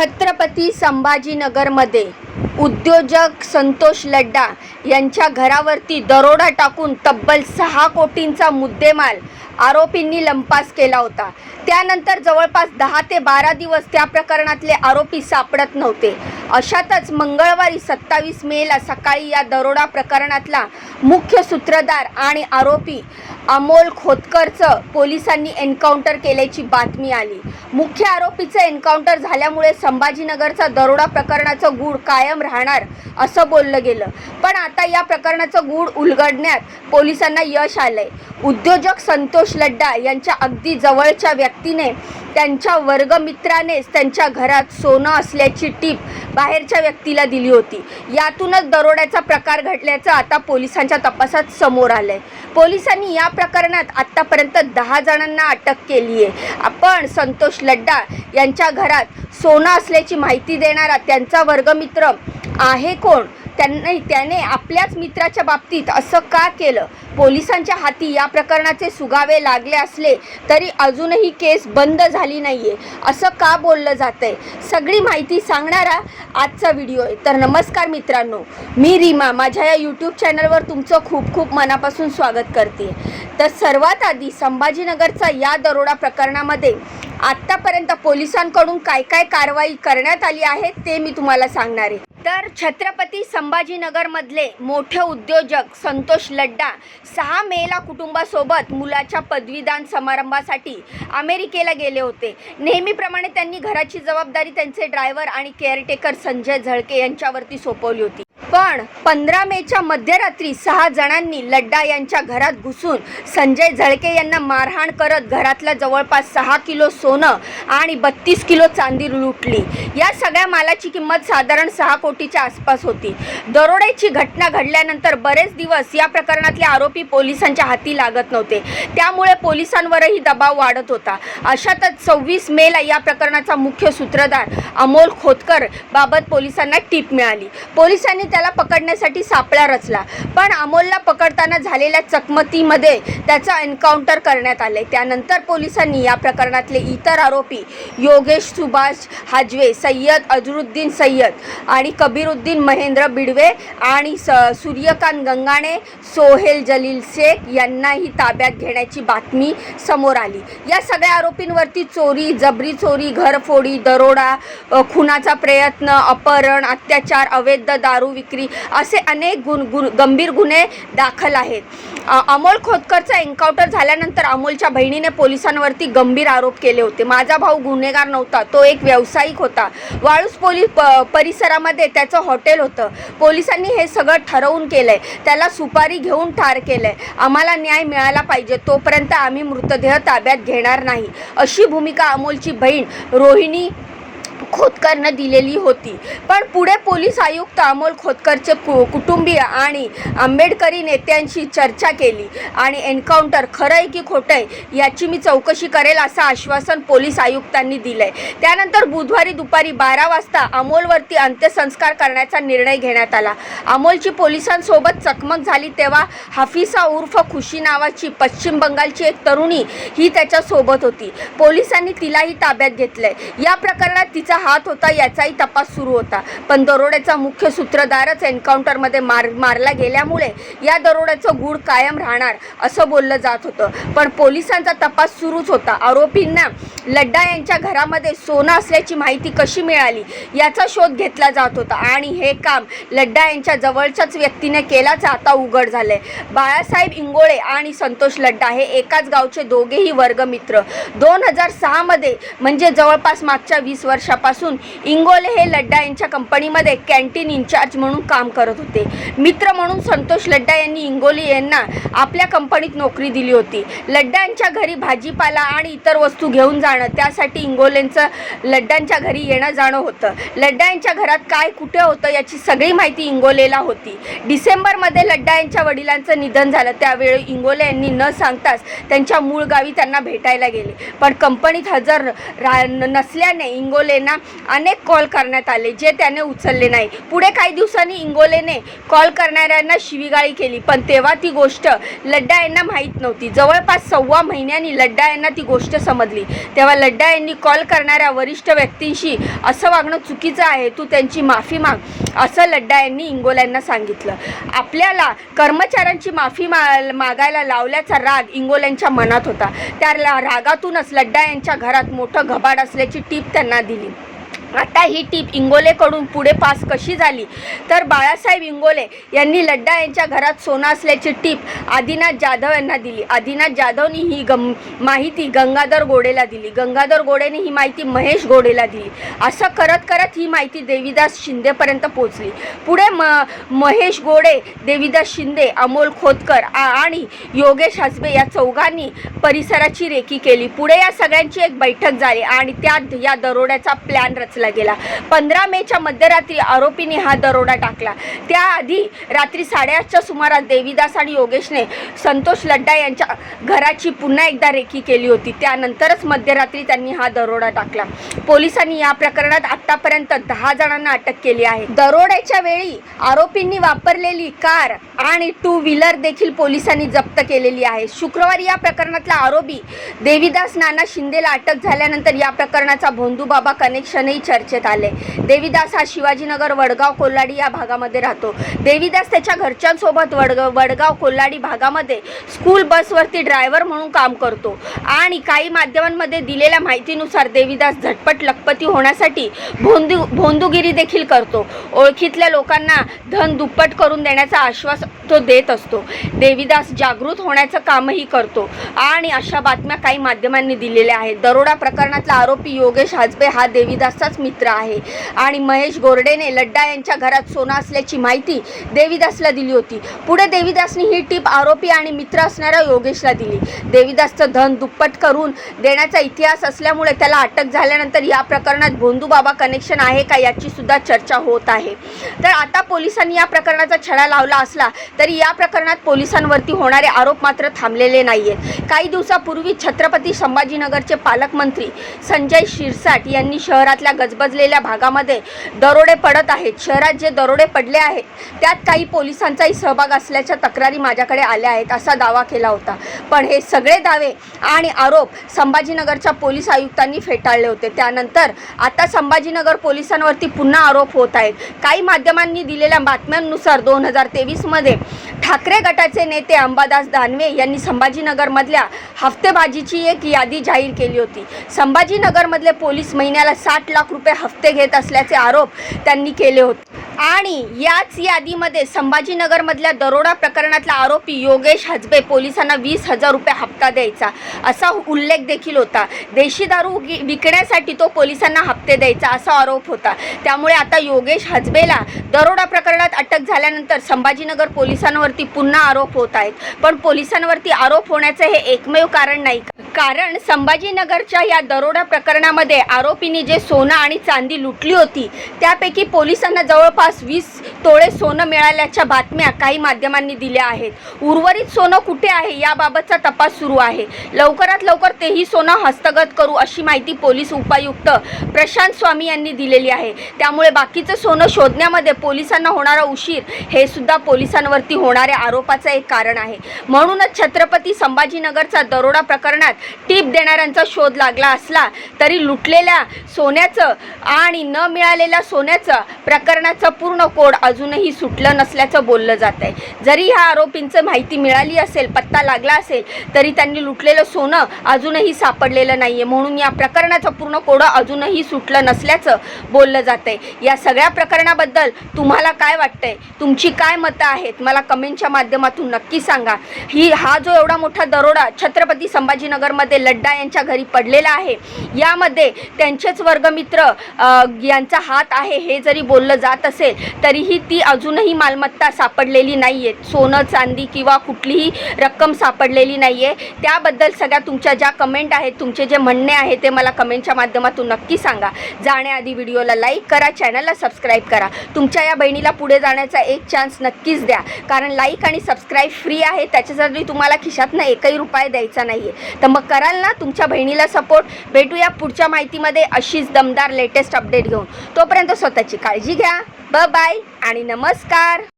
छत्रपती संभाजीनगरमध्ये उद्योजक संतोष लड्डा यांच्या घरावरती दरोडा टाकून तब्बल सहा कोटींचा मुद्देमाल आरोपींनी लंपास केला होता. त्यानंतर जवळपास दहा ते बारा दिवस त्या प्रकरणातले आरोपी सापडत नव्हते. अशातच मंगळवारी सत्तावीस मेला सकाळी या दरोडा प्रकरणातला मुख्य सूत्रधार आणि आरोपी अमोल खोतकरचं पोलिसांनी एन्काउंटर केल्याची बातमी आली. मुख्य आरोपीचं एन्काउंटर झाल्यामुळे संभाजीनगरचा दरोडा प्रकरणाचं गूढ कायम राहणार असं बोललं गेलं. पण आता या प्रकरणाचं गूढ उलगडण्यात पोलिसांना यश आलंय. उद्योजक संतोष लड्डा यांच्या अगदी जवळच्या व्यक्तीने त्यांच्या वर्गमित्रानेच त्यांच्या घरात सोनं असल्याची टीप बाहेरच्या व्यक्तीला दिली होती. यातूनच दरोड्याचा प्रकार घडल्याचं आता पोलिसांच्या तपासात समोर आलं आहे पोलिसांनी या प्रकरणात आत्तापर्यंत दहा जणांना अटक केली आहे आपण संतोष लड्डा यांच्या घरात सोनं असल्याची माहिती देणारा त्यांचा वर्गमित्र आहे कोण? त्यांनी त्याने आपल्याच मित्राच्या बाबतीत असं का केलं? पोलिसांच्या हाती या प्रकरणाचे सुगावे लागले असले तरी अजूनही केस बंद झाली नाही आहे असं का बोललं जातंय? सगळी माहिती सांगणारा आजचा व्हिडिओ आहे. तर नमस्कार मित्रांनो मी रीमा. माझ्या या यूट्यूब चॅनलवर तुमचं खूप खूप मनापासून स्वागत करते. तर सर्वात आधी संभाजीनगरचा या दरोडा प्रकरणामध्ये आत्तापर्यंत पोलिसांकडून काय काय कारवाई करण्यात आली आहे ते मी तुम्हाला सांगणार आहे. तर छत्रपती संभाजीनगरमधले मोठे उद्योजक संतोष लड्डा सहा मेला कुटुंबासोबत मुलाच्या पदवीदान समारंभासाठी अमेरिकेला गेले होते. नेहमीप्रमाणे त्यांनी घराची जबाबदारी त्यांचे ड्रायव्हर आणि केअरटेकर संजय झळके यांच्यावरती सोपवली होती. पण पंधरा मेच्या मध्यरात्री सहा जणांनी लड्डा यांच्या घरात घुसून संजय झळके यांना मारहाण करत घरातल्या जवळपास सहा किलो सोनं आणि बत्तीस किलो चांदी लुटली. या सगळ्या मालाची किंमत साधारण सहा कोटीच्या आसपास होती. दरोड्याची घटना घडल्यानंतर बरेच दिवस या प्रकरणातले आरोपी पोलिसांच्या हाती लागत नव्हते. त्यामुळे पोलिसांवरही दबाव वाढत होता. अशातच सव्वीस मेला या प्रकरणाचा मुख्य सूत्रधार अमोल खोतकर बाबत पोलिसांना टीप मिळाली. पोलिसांनी त्याला पकडण्यासाठी सापळा रचला. पण अमोलला पकडताना झालेल्या चकमकीमध्ये त्याचा एन्काउंटर करण्यात आले त्यानंतर पोलिसांनी या प्रकरणातले इतर आरोपी योगेश सुभाष हाजवे सय्यद अजरुद्दीन सय्यद आणि कबीरुद्दीन महेंद्र बिडवे आणि स सूर्यकांत गंगाणे सोहेल जलील शेख यांनाही ताब्यात घेण्याची बातमी समोर आली. या सगळ्या आरोपींवरती चोरी जबरी चोरी घरफोडी दरोडा खुनाचा प्रयत्न अपहरण अत्याचार अवैध दारू विक्री असे अनेक गुण गुण गंभीर गुन्हे दाखल आहेत. अमोल खोतकरचा एन्काउंटर झाल्यानंतर अमोलच्या बहिणीने पोलिसांवरती गंभीर आरोप केले होते. माझा भाऊ गुन्हेगार नव्हता तो एक व्यावसायिक होता. वाळूस पोलीस प परिसरामध्ये त्याचं हॉटेल होतं. पोलिसांनी हे सगळं ठरवून केलंय. त्याला सुपारी घेऊन ठार केलंय. आम्हाला न्याय मिळाला पाहिजे तोपर्यंत आम्ही मृतदेह ताब्यात घेणार नाही. अशी भूमिका अमोलची बहीण रोहिणी खोतकरनं दिलेली होती. पण पुढे पोलीस आयुक्त अमोल खोतकरचे कु कुटुंबीय आणि आंबेडकरी नेत्यांशी चर्चा केली आणि एन्काउंटर खरं आहे की खोटं आहे याची मी चौकशी करेल असं आश्वासन पोलीस आयुक्तांनी दिलंय. त्यानंतर बुधवारी दुपारी बारा वाजता अमोलवरती अंत्यसंस्कार करण्याचा निर्णय घेण्यात आला. अमोलची पोलिसांसोबत चकमक झाली तेव्हा हाफिसा उर्फ खुशी नावाची पश्चिम बंगालची एक तरुणी ही त्याच्यासोबत होती. पोलिसांनी तिलाही ताब्यात घेतलंय. या प्रकरणात तिचा हात होता याचाही तपास सुरू होता. पण दरोड्याचा मुख्य सूत्रधारच एन्काउंटरमध्ये मार मारला गेल्यामुळे या दरोड्याचं गूढ कायम राहणार असं बोललं जात होतं. पण पोलिसांचा तपास सुरूच होता. आरोपींना लड्डा यांच्या घरामध्ये सोनं असल्याची माहिती कशी मिळाली याचा शोध घेतला जात होता. आणि हे काम लड्डा यांच्या जवळच्याच व्यक्तीने केल्याचं आता उघड झालंय. बाळासाहेब इंगोळे आणि संतोष लड्डा हे एकाच गावचे दोघेही वर्गमित्र. दोन हजार सहामध्ये म्हणजे जवळपास मागच्या वीस वर्षापासून इंगोले हे लड्डा यांच्या कंपनीमध्ये कॅन्टीन इन्चार्ज म्हणून काम करत होते. मित्र म्हणून संतोष लड्डा यांनी इंगोले यांना आपल्या कंपनीत नोकरी दिली होती. लड्डा यांच्या घरी भाजीपाला आणि इतर वस्तू घेऊन जाणं त्यासाठी इंगोलेंचं लड्डांच्या घरी येणं जाणं होतं. लड्डा यांच्या घरात काय कुठे होतं याची सगळी माहिती इंगोलेला होती. डिसेंबरमध्ये लड्डा यांच्या वडिलांचं निधन झालं. त्यावेळी इंगोले यांनी न सांगताच त्यांच्या मूळ गावी त्यांना भेटायला गेले. पण कंपनीत हजर रा नसल्याने इंगोलेंना अनेक कॉल करण्यात आले जे त्याने उचलले नाही. पुढे काही दिवसांनी इंगोलेने कॉल करणाऱ्यांना शिवीगाळी केली पण तेव्हा ती गोष्ट लड्डा यांना माहीत नव्हती. जवळपास सव्वा महिन्यांनी लड्डा यांना ती गोष्ट समजली. तेव्हा लड्डा यांनी कॉल करणाऱ्या वरिष्ठ व्यक्तींशी असं वागणं चुकीचं आहे तू त्यांची माफी माग. असं लड्डा यांनी इंगोल्यांना सांगितलं. आपल्याला कर्मचाऱ्यांची माफी मा मागायला लावल्याचा राग इंगोल्यांच्या मनात होता. त्या रागातूनच लड्डा यांच्या घरात मोठं घबाड असल्याची टीप त्यांना दिली. आता ही टीप इंगोलेकडून पुढे पास कशी झाली? तर बाळासाहेब इंगोले यांनी लड्डा यांच्या घरात सोनं असल्याची टीप आदिनाथ जाधव यांना दिली. आदिनाथ जाधवनी ही गम माहिती गंगाधर गोडेला दिली. गंगाधर गोडेने ही माहिती महेश गोडेला दिली. असं करत करत ही माहिती देवीदास शिंदेपर्यंत पोचली पुढे म महेश गोडे देवीदास शिंदे अमोल खोतकर आणि योगेश हसबे या चौघांनी परिसराची रेकी केली. पुढे या सगळ्यांची एक बैठक झाली आणि त्यात या दरोड्याचा प्लॅन रचला. गेला. पंधरा मेच्या मध्यरात्री आरोपीने हा दरोडा टाकला. त्याआधी रात्री साडेआठच्या सुमारास देवीदास आणि योगेशने संतोष लड्डा यांच्या घराची पुन्हा एकदा रेखी केली होती. त्यानंतरच मध्यरात्री त्यांनी हा दरोडा टाकला. पोलिसांनी या प्रकरणात आतापर्यंत दहा जणांना अटक केली आहे. दरोड्याच्या वेळी आरोपींनी वापरलेली कार आणि टू व्हीलर देखील पोलिसांनी जप्त केलेली आहे. शुक्रवारी या प्रकरणातला आरोपी देवीदास नाना शिंदेला अटक झाल्यानंतर या प्रकरणाचा भोंदूबाबा कनेक्शनही चर्चेत आले. देवीदास हा शिवाजीनगर वडगाव कोल्हाडी या भागामध्ये राहतो. देवीदास त्याच्या घरच्यांसोबत वडगाव वडगाव कोल्हाडी भागामध्ये स्कूल बसवरती ड्रायव्हर म्हणून काम करतो. आणि काही माध्यमांमध्ये दिलेल्या माहितीनुसार देवीदास झटपट लखपती होण्यासाठी भोंदू भोंदूगिरी देखील करतो. ओळखीतल्या लोकांना धन दुप्पट करून देण्याचा आश्वास तो देत असतो. देवीदास जागृत होण्याचं कामही करतो. आणि अशा बातम्या काही माध्यमांनी दिलेल्या आहेत. दरोडा प्रकरणातला आरोपी योगेश हाजबे हा देवीदासचाच मित्र आहे. आणि महेश गोरडेने लड्डा यांच्या घरात सोनं असल्याची माहिती देवीदासला दिली होती. पुढे देवीदासने ही टीप आरोपी आणि मित्र असणाऱ्या योगेशला दिली. देवीदासचं धन दुप्पट करून देण्याचा इतिहास असल्यामुळे त्याला अटक झाल्यानंतर या प्रकरणात भोंदूबाबा कनेक्शन आहे का याची सुद्धा चर्चा होत आहे. तर आता पोलिसांनी या प्रकरणाचा छडा लावला असला तरी या प्रकरणात पोलिसांवरती होणारे आरोप मात्र थांबलेले नाही आहेत काही दिवसापूर्वी छत्रपती संभाजीनगरचे पालकमंत्री संजय शिरसाट यांनी शहरातल्या गजबजलेल्या भागामध्ये दरोडे पडत आहेत. शहरात जे दरोडे पडले आहेत त्यात काही पोलिसांचाही सहभाग असल्याच्या तक्रारी माझ्याकडे आल्या आहेत असा दावा केला होता. पण हे सगळे दावे आणि आरोप संभाजीनगरच्या पोलीस आयुक्तांनी फेटाळले होते. त्यानंतर आता संभाजीनगर पोलिसांवरती पुन्हा आरोप होत आहेत. काही माध्यमांनी दिलेल्या बातम्यांनुसार दोन हजार तेवीसमध्ये ठाकरे गटाचे नेते अंबादास दानवे यांनी संभाजीनगरमधल्या हफ्तेबाजीची एक यादी जाहीर केली होती. संभाजीनगरमधले पोलीस महिन्याला साठ लाख रुपये हफ्ते घेत असल्याचे आरोप त्यांनी केले होते. आणि याच यादीमध्ये संभाजीनगरमधल्या दरोडा प्रकरणातला आरोपी योगेश हजबे पोलिसांना वीस हजार रुपये हप्ता द्यायचा असा उल्लेख देखील होता. देशी दारू विकण्यासाठी तो पोलिसांना हप्ते द्यायचा असा आरोप होता. त्यामुळे आता योगेश हजबेला दरोडा प्रकरणात अटक झाल्यानंतर संभाजीनगर पोलिसांवरती पुन्हा आरोप होत आहेत. पण पोलिसांवरती आरोप होण्याचं हे एकमेव कारण नाही. कारण संभाजीनगरच्या या दरोडा प्रकरणामध्ये आरोपींनी जे सोनं आणि चांदी लुटली होती त्यापैकी पोलिसांना जवळपास वीस तोळे सोनं मिळाल्याच्या बातम्या काही माध्यमांनी दिल्या आहेत. उर्वरित सोनं कुठे आहे याबाबतचा तपास सुरू आहे. लवकरात लवकर तेही सोनं हस्तगत करू अशी माहिती पोलीस उपायुक्त प्रशांत स्वामी यांनी दिलेली आहे. त्यामुळे बाकीचं सोनं शोधण्यामध्ये पोलिसांना होणारा उशीर हे सुद्धा पोलिसांवरती होणाऱ्या आरोपाचं एक कारण आहे. म्हणूनच छत्रपती संभाजीनगरचा दरोडा प्रकरणात टीप देणाऱ्यांचा शोध लागला असला तरी लुटलेल्या सोन्याचं आणि न मिळालेल्या सोन्याचं प्रकरणाचं पूर्ण कोड अजूनही सुटलं नसल्याचं बोललं जात आहे जरी ह्या आरोपींचं माहिती मिळाली असेल पत्ता लागला असेल तरी त्यांनी लुटलेलं सोनं अजूनही सापडलेलं नाही आहे म्हणून या प्रकरणाचं पूर्ण कोडं अजूनही सुटलं नसल्याचं बोललं जात आहे या सगळ्या प्रकरणाबद्दल तुम्हाला काय वाटतंय? तुमची काय मतं आहेत? मला कमेंटच्या माध्यमातून नक्की सांगा. ही हा जो एवढा मोठा दरोडा छत्रपती संभाजीनगरमध्ये लड्डा यांच्या घरी पडलेला आहे यामध्ये त्यांचेच वर्गमित्र यांचा हात आहे हे जरी बोललं जात असेल तरीही ती अजूनही मालमत्ता सापडलेली नाही आहे सोनं चांदी किंवा कुठलीही रक्कम सापडलेली नाही आहे त्याबद्दल सगळ्या तुमच्या ज्या कमेंट आहेत तुमचे जे म्हणणे आहे ते मला कमेंटच्या माध्यमातून नक्की सांगा. जाण्याआधी व्हिडिओला लाईक करा चॅनलला सबस्क्राईब करा. तुमच्या या बहिणीला पुढे जाण्याचा एक चान्स नक्कीच द्या. कारण लाईक आणि सबस्क्राईब फ्री आहे त्याच्यासाठी तुम्हाला खिशातनं एकही रुपये द्यायचा नाही आहे तर मग कराल ना? तुमच्या बहिणीला सपोर्ट भेटूया पुढच्या माहितीमध्ये अशीच दमदार लेटेस्ट अपडेट घेऊन. तोपर्यंत स्वतःची काळजी घ्या. ब बाय आणि नमस्कार.